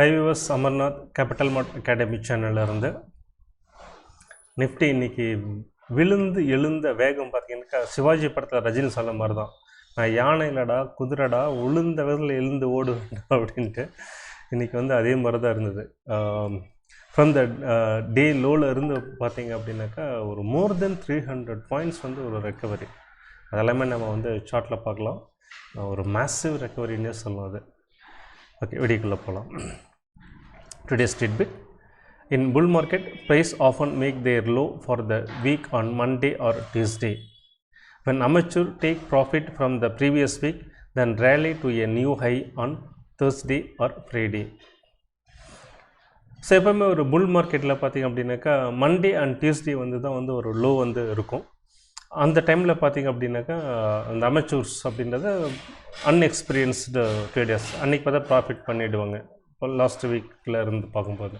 Hi viewers Amarnath capital mart academy சேனல்ல இருந்து Nifty இன்னைக்கு விழுந்து எழுந்த வேகம் பார்த்தீங்கன்னாக்கா சிவாஜி படத்தில் ரஜினி சொல்ல மாதிரி தான் நான் யானையிலடா குதிரடா உளுந்த விதத்தில் எழுந்து ஓடுவேன் அப்படின்ட்டு இன்றைக்கி வந்து அதே மாதிரி தான் இருந்தது ஃப்ரம் த டே லோவில் இருந்து பார்த்தீங்க அப்படின்னாக்கா ஒரு more than three hundred points வந்து ஒரு ரெக்கவரி அதெல்லாமே நம்ம வந்து சார்ட்டில் பார்க்கலாம். ஒரு மேசிவ் ரெக்கவரின்னே சொல்லலாம் அது. ஓகே வெடிக்குள்ளே போகலாம் Today's tidbit in bull market price often make their low for the week on monday or tuesday when amateur take profit from the previous week then rally to a new high on thursday or friday so எப்போவுமே ஒரு புல் மார்க்கெட்டில் பார்த்திங்க அப்படின்னாக்கா Monday and Tuesday வந்து தான் வந்து ஒரு low வந்து இருக்கும் அந்த டைமில் பார்த்திங்க அப்படின்னாக்கா அந்த அமெச்சூர்ஸ் அப்படின்றத அன்எக்ஸ்பீரியன்ஸ்டு ட்ரேடர்ஸ் அன்றைக்கி பார்த்தா ப்ராஃபிட் பண்ணிவிடுவாங்க லாஸ்ட் வீக்கில் இருந்து பார்க்கும்போது.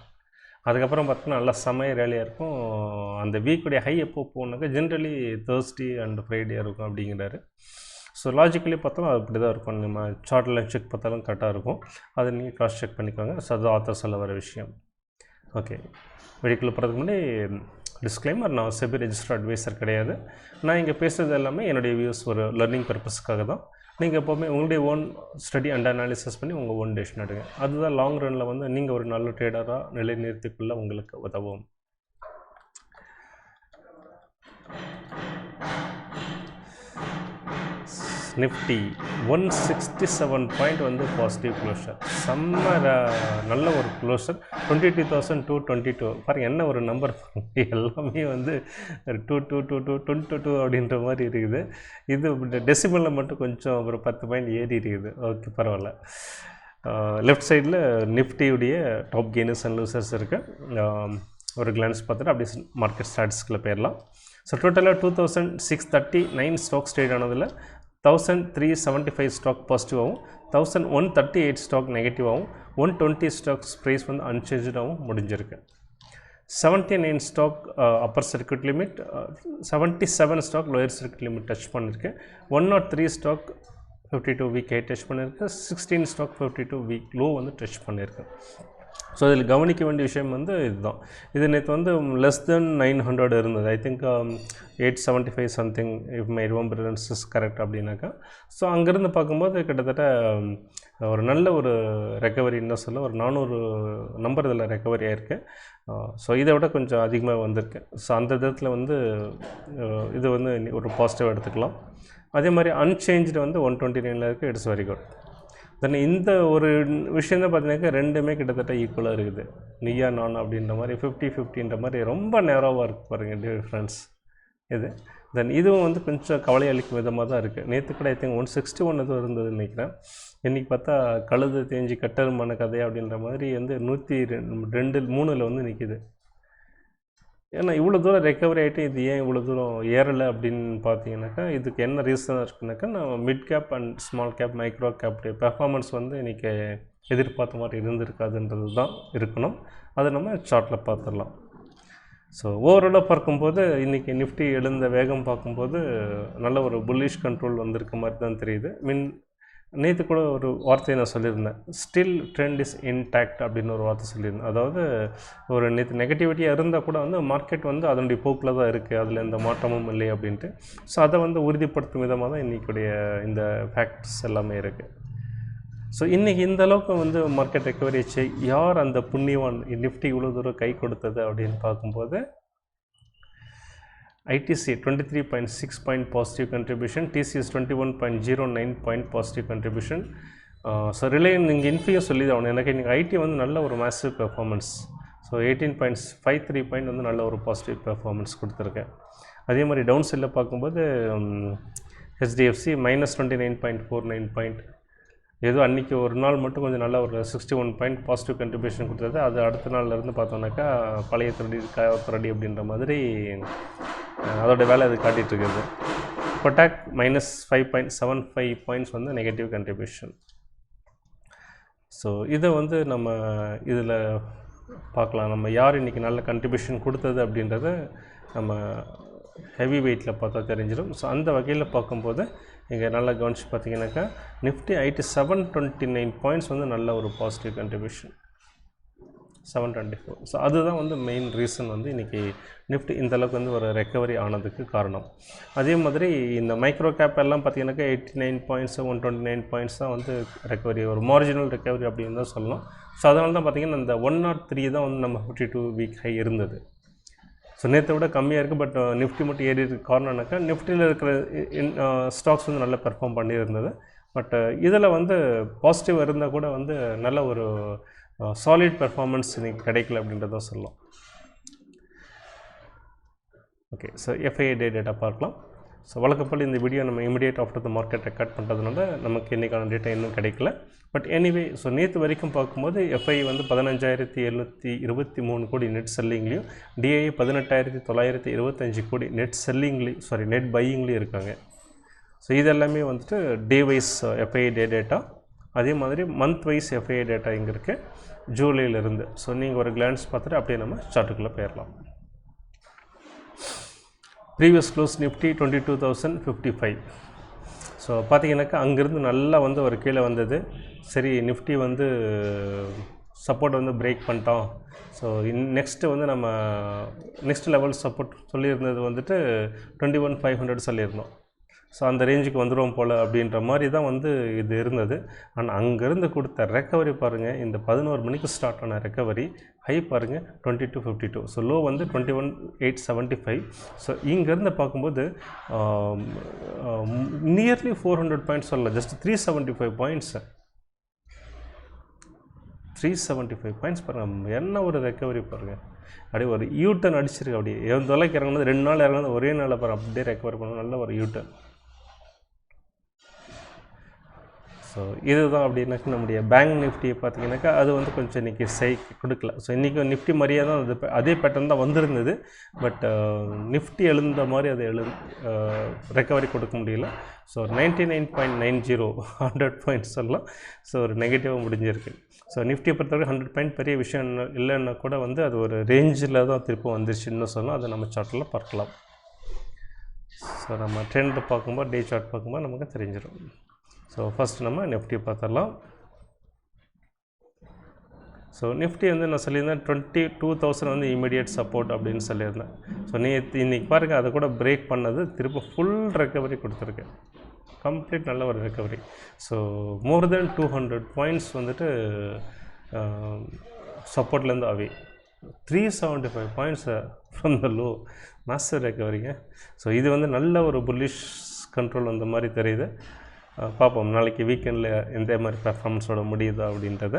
அதுக்கப்புறம் பார்த்தீங்கன்னா நல்லா செமைய ரேலியாக இருக்கும். அந்த வீக்குடைய ஹை எப்போ போனாக்கா ஜென்ரலி தேர்ஸ்டே அண்ட் ஃப்ரைடே இருக்கும் அப்படிங்கிறாரு. ஸோ லாஜிக்கலி பார்த்தாலும் அது அப்படி தான் இருக்கும். நம்ம சார்ட்டில் செக் பார்த்தாலும் கரெக்டாக இருக்கும். அதை நீங்கள் கிராஸ் செக் பண்ணிக்கோங்க. ஸோ அது ஆத்தர் சொல்ல வர விஷயம். ஓகே வெடிக்குள்ளே போகிறதுக்கு முன்னாடி டிஸ்க்ளைமர் நான் செபி ரெஜிஸ்டர் அட்வைசர் கிடையாது. நான் இங்கே பேசுகிறது எல்லாமே என்னுடைய வியூஸ் ஒரு லேர்னிங் பர்பஸ்க்காக தான். நீங்கள் எப்போவுமே உங்களுடைய ஓன் ஸ்டடி அண்ட் அனாலிசிஸ் பண்ணி உங்கள் ஓன் டெசிஷன் எடுங்க. அதுதான் லாங் ரனில் வந்து நீங்கள் ஒரு நல்ல ட்ரேடராக நிலைநிறுத்திக்குள்ள உங்களுக்கு உதவும். Nifty one sixty seven point வந்து பாசிட்டிவ் க்ளோஷர் செம்ம நல்ல ஒரு closure twenty two thousand two twenty two பாருங்க என்ன ஒரு நம்பர் எல்லாமே வந்து two two two two twenty two அப்படின்ற மாதிரி இருக்குது. இது டெசிமலில் மட்டும் கொஞ்சம் ஒரு பத்து பாயிண்ட் ஏறி இருக்குது. ஓகே பரவாயில்ல. லெஃப்ட் சைடில் நிஃப்டியுடைய டாப் கெய்னர்ஸ் அண்ட் லூசர்ஸ் இருக்குது ஒரு கிளான்ஸ் பார்த்துட்டு அப்படியே மார்க்கெட் ஸ்டாட்ஸ்க்குள்ளே போயிடலாம். ஸோ டோட்டலாக two thousand six thirty nine stocks trade ஆனதில் thousand three seventy five stock பாசிட்டிவாகவும் thousand one thirty eight stock நெகட்டிவாகவும் one twenty stocks price வந்து அன்சேஞ்சாகவும் முடிஞ்சிருக்கு. Seventy nine stock upper circuit limit seventy seven stock lower circuit limit touch பண்ணியிருக்கு one nought three stock fifty two week high touch பண்ணியிருக்கு sixteen stock fifty two week low வந்து touch பண்ணியிருக்கு so இதில் கவனிக்க வேண்டிய விஷயம் வந்து இதுதான். இது நேற்று வந்து லெஸ் தென் நைன் ஹண்ட்ரட் இருந்தது. I think eight seventy five something if my remembrance is correct அப்படின்னாக்கா. ஸோ அங்கேருந்து பார்க்கும்போது கிட்டத்தட்ட um, ஒரு நல்ல ஒரு ரெக்கவரின்னு தான் சொல்ல ஒரு நானூறு நம்பர் இதில் ரெக்கவரி ஆகிருக்கு ஸோ இதை விட கொஞ்சம் அதிகமாக வந்திருக்கு. ஸோ அந்த விதத்தில் வந்து இது வந்து ஒரு பாசிட்டிவ் எடுத்துக்கலாம். அதே மாதிரி அன்சேஞ்சு வந்து ஒன் டுவெண்ட்டி நைனில் இருக்குது இட்ஸ் வெரி குட் தென் இந்த ஒரு விஷயம் தான் பார்த்தீங்கன்னாக்கா ரெண்டுமே கிட்டத்தட்ட ஈக்குவலாக இருக்குது. நீயா நான் அப்படின்ற மாதிரி ஃபிஃப்டி ஃபிஃப்டின்ற மாதிரி ரொம்ப நேரவாக இருக்குது பாருங்கள் டிஃப்ரென்ஸ் இது. தென் இதுவும் வந்து கொஞ்சம் கவலை அளிக்கும் விதமாக தான் இருக்குது நேற்று கூட I think one sixty one எதுவும் இருந்ததுன்னு நினைக்கிறேன். இன்றைக்கி பார்த்தா கழுது தேஞ்சி கட்டருமான கதை அப்படின்ற மாதிரி வந்து நூற்றி ரெண்டு மூணில் வந்து நிற்கிது ஏன்னா இவ்வளோ தூரம் ரெக்கவரி ஆகிட்டு இது ஏன் இவ்வளோ தூரம் ஏறலை அப்படின்னு பார்த்தீங்கன்னாக்கா இதுக்கு என்ன ரீசனாக இருக்குனாக்கா நம்ம mid cap and small cap micro கேப்புடைய performance வந்து இன்றைக்கி எதிர்பார்த்த மாதிரி இருந்திருக்காதுன்றது தான் இருக்கணும். அதை நம்ம சார்ட்டில் பார்த்துடலாம். ஸோ ஓவராலாக பார்க்கும்போது இன்றைக்கி நிஃப்டி எழுந்த வேகம் பார்க்கும்போது நல்ல ஒரு புல்லிஷ் கண்ட்ரோல் வந்திருக்க மாதிரி தான் தெரியுது. மின் நேற்று கூட ஒரு வார்த்தையை நான் சொல்லியிருந்தேன். ஸ்டில் ட்ரெண்ட் இஸ் இன்டாக்ட் அப்படின்னு ஒரு வார்த்தை சொல்லியிருந்தேன். அதாவது ஒரு நேற்று நெகட்டிவிட்டியாக இருந்தால் கூட வந்து மார்க்கெட் வந்து அதனுடைய போக்கில் தான் இருக்குது அதில் எந்த மாற்றமும் இல்லை அப்படின்ட்டு. ஸோ அதை வந்து உறுதிப்படுத்தும் விதமாக தான் இன்றைக்குடைய இந்த ஃபேக்ட்ஸ் எல்லாமே இருக்குது ஸோ இன்றைக்கி இந்த அளவுக்கு வந்து மார்க்கெட் ரெக்கவரி ஆச்சு யார் அந்த புண்ணியவான் நிஃப்டி இவ்வளோ தூரம் கை கொடுத்தது அப்படின்னு பார்க்கும்போது ITC twenty three point six point positive contribution TCS twenty one point zero nine point so Reliance நீங்கள் இன்ஃபியும் சொல்லி தான் ஆகணும். எனக்கு இன்றைக்கி ஐடி வந்து நல்ல ஒரு massive performance so eighteen points five three point வந்து நல்ல ஒரு பாசிட்டிவ் பெர்ஃபார்மன்ஸ் கொடுத்துருக்கேன் அதே மாதிரி டவுன் சைடில் பார்க்கும்போது HDFC minus twenty nine point four nine point ஏதோ அன்றைக்கி ஒரு நாள் மட்டும் கொஞ்சம் நல்ல ஒரு sixty one point positive contribution கொடுத்தது. அது அடுத்த நாள்லேருந்து பார்த்தோன்னாக்கா பழைய திருடி க திருடி அப்படின்ற மாதிரி அதோடய அதோட வேலை அது காட்டிகிட்டு இருக்குது. Kotak minus five point seven five points வந்து நெகட்டிவ் கண்ட்ரிபியூஷன் ஸோ இதை வந்து நம்ம இதில் பார்க்கலாம். நம்ம யார் இன்றைக்கி நல்ல கண்ட்ரிபியூஷன் கொடுத்தது அப்படின்றத நம்ம ஹெவி வெயிட்டில் பார்த்தா தெரிஞ்சிடும் ஸோ அந்த வகையில் பார்க்கும்போது இங்கே நல்லா கவனிச்சு பார்த்தீங்கன்னாக்கா Nifty IT seven twenty nine points வந்து நல்ல ஒரு positive contribution seven twenty four so அதுதான் வந்து மெயின் ரீசன் வந்து இன்றைக்கி நிஃப்டி இந்த அளவுக்கு வந்து ஒரு ரெக்கவரி ஆனதுக்கு காரணம். அதே மாதிரி இந்த மைக்ரோ கேப் எல்லாம் பார்த்தீங்கன்னாக்கா eighty nine points one twenty nine points தான் வந்து ரெக்கவரி ஒரு மார்ஜினல் ரெக்கவரி அப்படின்னு தான் சொல்லணும். ஸோ அதனால தான் பார்த்தீங்கன்னா இந்த ஒன் நாட் த்ரீ தான் வந்து நம்ம ஃபிஃப்டி டூ வீக் ஹை இருந்தது. ஸோ நேற்றை விட கம்மியாக இருக்குது பட் நிஃப்டி uh, மட்டும் ஏறி இருக்க காரணம்னாக்கா நிஃப்டியில் இருக்கிற ஸ்டாக்ஸ் uh, வந்து நல்லா பெர்ஃபார்ம் பண்ணியிருந்தது. பட் uh, இதில் வந்து பாசிட்டிவ் இருந்தால் கூட வந்து நல்ல ஒரு சாலிட் பெர்ஃபார்மன்ஸ் இன்றைக்கி கிடைக்கல அப்படின்றத சொல்லலாம். Okay so FII day data பார்க்கலாம். ஸோ வழக்கப்போல் இந்த வீடியோ நம்ம immediate after the market record பண்ணுறதுனால நமக்கு இன்றைக்கான டேட்டா இன்னும் கிடைக்கல. பட் எனிவே ஸோ நேற்று வரைக்கும் பார்க்கும்போது எஃப்ஐ வந்து பதினஞ்சாயிரத்தி எழுநூற்றி இருபத்தி மூணு கோடி நெட் செல்லிங்லேயும் டிஐ பதினெட்டாயிரத்தி தொள்ளாயிரத்தி இருபத்தஞ்சி கோடி நெட் செல்லிங்லேயும் சாரி நெட் பையிங்லேயும் இருக்காங்க. ஸோ இதெல்லாமே வந்துட்டு day wise FII day data அதே மாதிரி மந்த் வைஸ் எஃப்ஐ டேட்டா இங்கே இருக்குது ஜூலையிலிருந்து ஸோ நீங்கள் ஒரு கிளான்ஸ் பார்த்துட்டு அப்படியே நம்ம சார்ட்டுக்குள்ளே போயிடலாம் previous close Nifty twenty two thousand fifty five so பார்த்தீங்கன்னாக்கா அங்கேருந்து நல்லா வந்து ஒரு கீழே வந்தது. சரி நிஃப்டி வந்து சப்போர்ட் வந்து பிரேக் பண்ணிட்டோம். ஸோ இன் நெக்ஸ்ட்டு வந்து நம்ம நெக்ஸ்ட் லெவல் சப்போர்ட் சொல்லியிருந்தது வந்துட்டு டுவெண்ட்டி ஒன் ஃபைவ் ஹண்ட்ரட் சொல்லியிருந்தோம். ஸோ அந்த ரேஞ்சுக்கு வந்துடும் போல் அப்படின்ற மாதிரி தான் வந்து இது இருந்தது. ஆனால் அங்கேருந்து கொடுத்த ரெக்கவரி பாருங்கள் இந்த பதினோரு மணிக்கு ஸ்டார்ட் ஆன ரெக்கவரி ஹை பாருங்கள் twenty two fifty two so low வந்து twenty one eight seventy five so இங்கேருந்து பார்க்கும்போது நியர்லி ஃபோர் ஹண்ட்ரட் பாயிண்ட்ஸ் சொல்லலாம் just three seventy five points three seventy five points பாருங்கள் என்ன ஒரு ரெக்கவரி பாருங்கள் அப்படியே ஒரு யூ டர்ன் அடிச்சிருக்கு அப்படியே. எந்த தொலைக்கு இறங்குனது ரெண்டு நாள் இறங்குனது ஒரே நாளில் பாருங்கள் அப்படியே ரெக்கவர் பண்ணணும் நல்ல ஒரு யூட்டன் ஸோ இதுதான் அப்படின்னாக்கா நம்முடைய பேங்க் நிஃப்டியை பார்த்தீங்கன்னாக்கா அது வந்து கொஞ்சம் இன்றைக்கி சை கொடுக்கல. ஸோ இன்றைக்கி நிஃப்டி மாதிரியே தான் அது அதே பேட்டர்ன் தான் வந்திருந்தது. பட் நிஃப்டி uh, எழுந்த மாதிரி அது எழு uh, ரெக்கவரி கொடுக்க முடியல. So ninety nine point nine zero hundred points எல்லாம் ஸோ ஒரு நெகட்டிவாக முடிஞ்சிருக்கு. ஸோ நிஃப்டியை பொறுத்தவரைக்கும் ஹண்ட்ரட் பாயிண்ட் பெரிய விஷயம் இல்லைன்னா கூட வந்து அது ஒரு ரேஞ்சில் தான் திருப்பம் வந்துருச்சுன்னு சொல்லலாம். அதை நம்ம சார்ட்டில் பார்க்கலாம். ஸோ நம்ம ட்ரெண்ட் பார்க்கும்போது டே சார்ட் பார்க்கும்போது நமக்கு தெரிஞ்சிடும் ஸோ ஃபஸ்ட் நம்ம நிஃப்டி பார்த்துடலாம். ஸோ நிஃப்டி வந்து நான் சொல்லியிருந்தேன் டுவெண்ட்டி டூ தௌசண்ட் வந்து இமீடியட் சப்போர்ட் அப்படின்னு சொல்லியிருந்தேன். ஸோ நீ இன்றைக்கி பாருங்கள் அதை கூட பிரேக் பண்ணது திரும்ப ஃபுல் ரெக்கவரி கொடுத்துருக்கு. கம்ப்ளீட் நல்ல ஒரு recovery so more then two hundred points வந்துட்டு சப்போர்ட்லேருந்து away three seventy five points from the low master ரெக்கவரிங்க so இது வந்து நல்ல ஒரு புல்லிஷ் கண்ட்ரோல் அந்த மாதிரி தெரியுது. பார்ப்போம். நாளைக்கு வீக்கெண்டில் எந்த மாதிரி பெர்ஃபார்மன்ஸோட முடியுதா அப்படின்றத.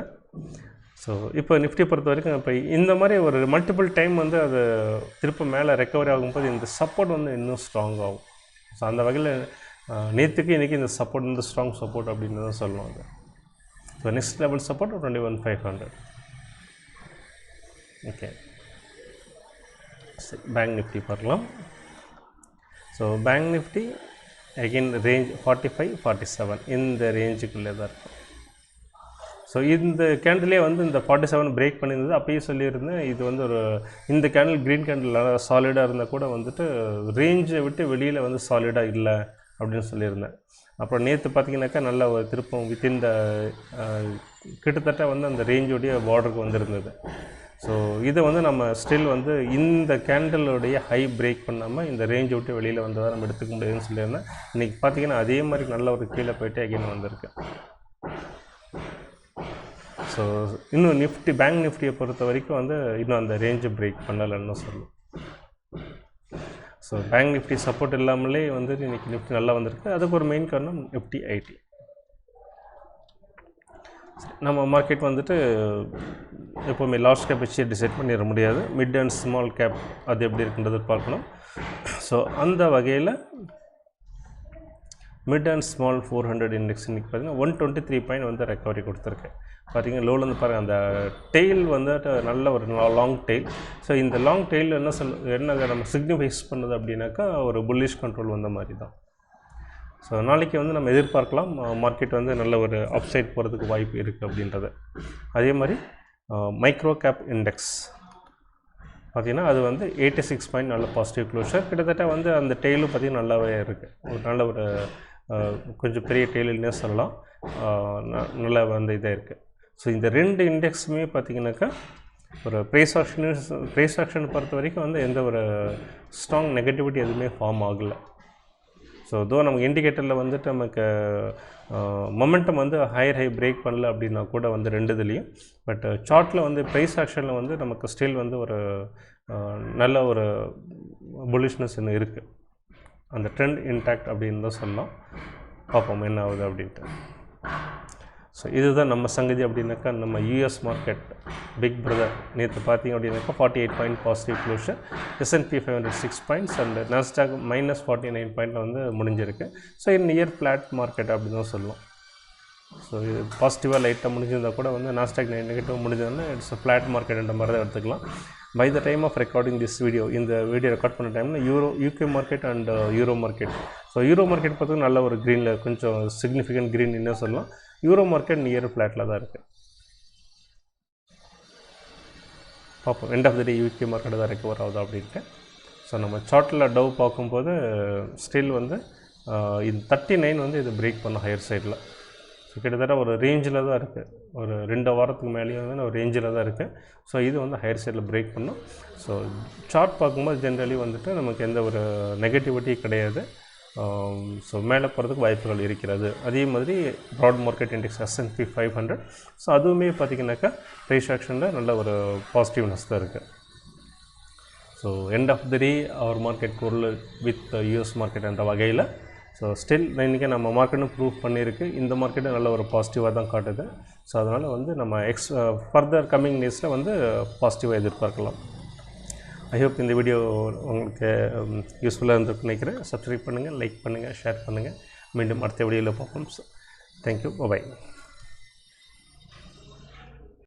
ஸோ இப்போ நிஃப்டி பொறுத்த வரைக்கும் இப்போ இந்த மாதிரி ஒரு மல்டிபிள் டைம் வந்து அது திரும்ப மேலே ரெக்கவரி ஆகும்போது இந்த சப்போர்ட் வந்து இன்னும் ஸ்ட்ராங் ஆகும். ஸோ அந்த வகையில் நேற்றுக்கு இன்றைக்கி இந்த சப்போர்ட் வந்து ஸ்ட்ராங் சப்போர்ட் அப்படின்னு தான் சொல்லுவாங்க so next level support twenty one five hundred okay சரி பேங்க் நிஃப்டி பார்க்கலாம். So bank Nifty again range forty five forty seven இந்த ரேஞ்சுக்குள்ளே தான் இருக்கும் ஸோ இந்த கேண்டிலே வந்து இந்த ஃபார்ட்டி செவன் பிரேக் பண்ணியிருந்தது. அப்பயே சொல்லியிருந்தேன் இது வந்து ஒரு இந்த கேண்டில் க்ரீன் கேண்டில் சாலிடாக இருந்தால் கூட வந்துட்டு ரேஞ்சை விட்டு வெளியில் வந்து சாலிடாக இல்லை அப்படின்னு சொல்லியிருந்தேன். அப்புறம் நேற்று பார்த்தீங்கன்னாக்கா நல்ல ஒரு திருப்பம் வித்தின் த கிட்டத்தட்ட வந்து அந்த ரேஞ்சோடைய பார்டருக்கு வந்திருந்தது. ஸோ இதை வந்து நம்ம ஸ்டில் வந்து இந்த கேண்டலுடைய ஹை பிரேக் பண்ணாமல் இந்த ரேஞ்சை விட்டு வெளியில் வந்ததாக நம்ம எடுத்துக்க முடியாதுன்னு சொல்லியிருந்தேன். இன்றைக்கி பார்த்தீங்கன்னா அதே மாதிரி நல்ல ஒரு கீழே போயிட்டு அகைன் வந்திருக்கு. ஸோ இன்னும் நிஃப்டி பேங்க் நிஃப்டியை பொறுத்த வரைக்கும் வந்து இன்னும் அந்த ரேஞ்சை பிரேக் பண்ணலைன்னு சொல்லும் ஸோ பேங்க் நிஃப்டி சப்போர்ட் இல்லாமலே வந்து இன்றைக்கி நிஃப்டி நல்லா வந்திருக்கு. அதுக்கு ஒரு மெயின் காரணம் நிஃப்டி ஐடி நம்ம மார்க்கெட் வந்துட்டு எப்போவுமே லார்ஜ் கேப் வச்சு டிசைட் பண்ணிட முடியாது. மிட் அண்ட் ஸ்மால் கேப் அது எப்படி இருக்குன்றது பார்க்கணும். ஸோ அந்த வகையில் mid and small four hundred index இன்றைக்கி பார்த்தீங்கன்னா ஒன் டுவெண்ட்டி த்ரீ பாயிண்ட் வந்து ரெக்கவரி கொடுத்துருக்கேன் பார்த்தீங்கன்னா லோலேருந்து பாருங்கள் அந்த டெய்ல் வந்துட்டு நல்ல ஒரு லாங் டெய்ல் ஸோ இந்த லாங் டெய்ல் என்ன சொல் என்ன நம்ம சிக்னிஃபைஸ் பண்ணுது அப்படின்னாக்கா ஒரு புல்லிஷ் கண்ட்ரோல் வந்த மாதிரி தான். ஸோ நாளைக்கு வந்து நம்ம எதிர்பார்க்கலாம். மார்க்கெட் வந்து நல்ல ஒரு அப்சைட் போகிறதுக்கு வாய்ப்பு இருக்குது அப்படின்றத. அதே மாதிரி மைக்ரோ கேப் இண்டெக்ஸ் பார்த்திங்கன்னா அது வந்து எயிட்டி சிக்ஸ் பாயிண்ட் நல்ல பாசிட்டிவ் க்ளோஷர் கிட்டத்தட்ட வந்து அந்த டெய்லும் பார்த்திங்கன்னா நல்லாவே இருக்குது ஒரு நல்ல ஒரு கொஞ்சம் பெரிய டெய்லுன்னே சொல்லலாம். நல்ல வந்து இதாக இருக்குது ஸோ இந்த ரெண்டு இண்டெக்ஸுமே பார்த்திங்கனாக்கா ஒரு ப்ரைஸ் ஆக்ஷன் ப்ரைஸ் ஆக்ஷன் பொறுத்த வரைக்கும் வந்து எந்த ஒரு ஸ்ட்ராங் நெகட்டிவிட்டி எதுவுமே ஃபார்ம் ஆகலை. ஸோ தோ நமக்கு இண்டிகேட்டரில் வந்துட்டு நமக்கு மொமெண்டம் வந்து ஹையர் ஹை பிரேக் பண்ணல அப்படின்னா கூட வந்து ரெண்டு இதுலேயும். பட் சார்ட்டில் uh, வந்து ப்ரைஸ் ஆக்ஷனில் வந்து நமக்கு ஸ்டில் வந்து ஒரு நல்ல ஒரு புலிஷ்னஸ் இன்னும் இருக்குது அந்த ட்ரெண்ட் இன்டாக்ட் அப்படின்னு தான் சொல்லலாம். பார்ப்போம் என்ன ஆகுது அப்படின்ட்டு. ஸோ இதுதான் நம்ம சங்கதி அப்படின்னாக்கா நம்ம யூஎஸ் மார்க்கெட் பிக் பிரதர் நேற்று பார்த்தீங்க அப்படின்னாக்கா forty eight point positive closure S&P five hundred six points and Nasdaq minus forty nine பாயிண்டில் வந்து முடிஞ்சிருக்கு. So in near flat market அப்படின்னு தான் சொல்லுவோம் ஸோ இது பாசிட்டிவாக லைட்டாக முடிஞ்சிருந்தால் கூட வந்து நாஸ்டாக் நெகட்டிவ் முடிஞ்சதுன்னா இட்ஸ் ஃப்ளாட் மார்க்கெட்ன்ற மாதிரி தான் எடுத்துக்கலாம். By the time of recording this video இந்த வீடியோ ரெக்கார்ட் பண்ண டைமில் euro UK market and euro market so euro market பார்த்தீங்கன்னா நல்ல ஒரு க்ரீனில் கொஞ்சம் சிக்னிஃபிகண்ட் க்ரீன் என்ன சொல்லலாம். யூரோ மார்க்கெட் நியர் ஃப்ளாட்டில் தான் இருக்குது பார்ப்போம். End of the day UK market தான் ரெக்கவர் ஆகுது அப்படின்ட்டு. ஸோ நம்ம சார்ட்டில் டவ் பார்க்கும்போது ஸ்டில் வந்து இது தேர்ட்டி நைன் வந்து இது பிரேக் பண்ணும் ஹையர் சைடில் ஸோ கிட்டத்தட்ட ஒரு ரேஞ்சில் தான் இருக்குது ஒரு ரெண்டு வாரத்துக்கு மேலேயே வந்து ஒரு ரேஞ்சில் தான் இருக்குது ஸோ இது வந்து ஹையர் சைடில் பிரேக் பண்ணும். ஸோ சார்ட் பார்க்கும்போது ஜென்ரலி வந்துட்டு நமக்கு எந்த ஒரு நெகட்டிவிட்டி கிடையாது. Um, ஸோ மேலே போகிறதுக்கு வாய்ப்புகள் இருக்கிறது. அதே மாதிரி broad market index S&P five hundred so அதுவுமே பார்த்திங்கனாக்கா ப்ரைஸ் ஆக்ஷனில் நல்ல ஒரு பாசிட்டிவ்னஸ் தான் இருக்குது so end of the day our market பொருள் வித் யூஎஸ் மார்க்கெட் என்ற வகையில் ஸோ ஸ்டில் இன்றைக்கி நம்ம மார்க்கெட்டும் ப்ரூவ் பண்ணியிருக்கு. இந்த மார்க்கெட்டும் நல்ல ஒரு பாசிட்டிவாக தான் காட்டுது. ஸோ அதனால் வந்து நம்ம எக்ஸ் ஃபர்தர் கம்மிங் டேஸில் வந்து பாசிட்டிவாக எதிர்பார்க்கலாம். ஐ ஹோப் இந்த வீடியோ உங்களுக்கு um, யூஸ்ஃபுல்லாக இருந்திருக்கு நினைக்கிறேன். சப்ஸ்கிரைப் பண்ணுங்கள் லைக் பண்ணுங்கள் ஷேர் பண்ணுங்கள் மீண்டும் அடுத்த வீடியோவில் பார்ப்போம். Thank you bye